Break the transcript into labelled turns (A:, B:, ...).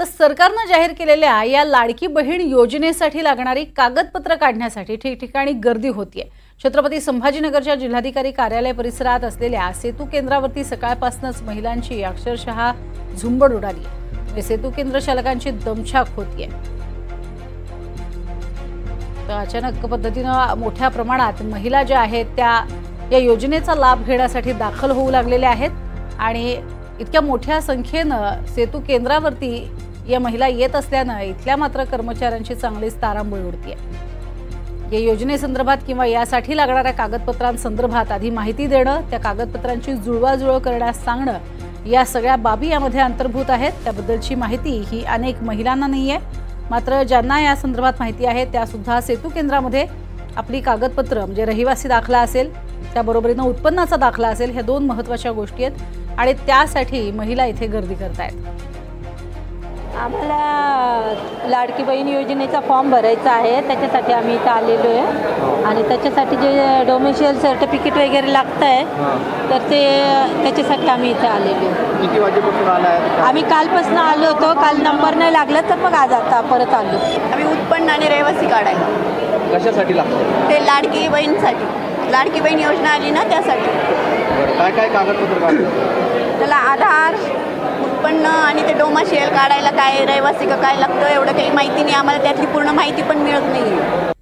A: तर सरकारनं जाहीर केलेल्या या लाडकी बहीण योजनेसाठी लागणारी कागदपत्र काढण्यासाठी ठिकठिकाणी गर्दी होतीये. छत्रपती संभाजीनगरच्या जिल्हाधिकारी कार्यालय परिसरात असलेल्या सेतू केंद्रावरती सकाळपासूनच महिलांची अक्षरशः झुंबड उडाली सेतू केंद्र चालकांची दमछाक होतीये. तर अचानक पद्धतीनं मोठ्या प्रमाणात महिला ज्या आहेत त्या या योजनेचा लाभ घेण्यासाठी दाखल होऊ लागलेल्या आहेत आणि इतक्या मोठ्या संख्येनं सेतू केंद्रावरती या महिला येत असल्यानं इथल्या मात्र कर्मचाऱ्यांची चांगलीच तारांबळ उडतीये. या योजनेसंदर्भात किंवा यासाठी लागणाऱ्या कागदपत्रांसंदर्भात आधी माहिती देणं त्या कागदपत्रांची जुळवाजुळव करण्यास सांगणं या सगळ्या बाबी यामध्ये अंतर्भूत आहेत. त्याबद्दलची माहिती ही अनेक महिलांना नाही आहे मात्र ज्यांना या संदर्भात माहिती आहे त्यासुद्धा सेतू केंद्रामध्ये आपली कागदपत्र म्हणजे रहिवासी दाखला असेल त्याबरोबरीनं उत्पन्नाचा दाखला असेल ह्या दोन महत्त्वाच्या गोष्टी आहेत आणि त्यासाठी महिला इथे गर्दी करतायत.
B: आम्हाला लाडकी बहीण योजनेचा फॉर्म भरायचा आहे. त्याच्यासाठी आम्ही इथं आलेलो आहे. आणि त्याच्यासाठी जे डोमेशियल सर्टिफिकेट वगैरे लागतं आहे तर ते त्याच्यासाठी आम्ही इथे आलेलो आहे.
C: किती वाजेपासून आला आहे
B: आम्ही कालपासून आलो होतो. काल नंबर नाही लागला तर मग आज आता परत आलो.
D: आम्ही उत्पन्न आणि रहिवासी काढायला
C: कशासाठी लागतं?
D: ते लाडकी बहीणसाठी. लाडकी बहीण योजना आली ना त्यासाठी.
C: काय काय कागदपत्र
D: त्याला आधार उत्पन्न आणि ते डोमा शेल काढायला काय रहिवासी का काय लागतं एवढं काही माहिती नाही. आम्हाला त्यातली पूर्ण माहिती पण मिळत नाही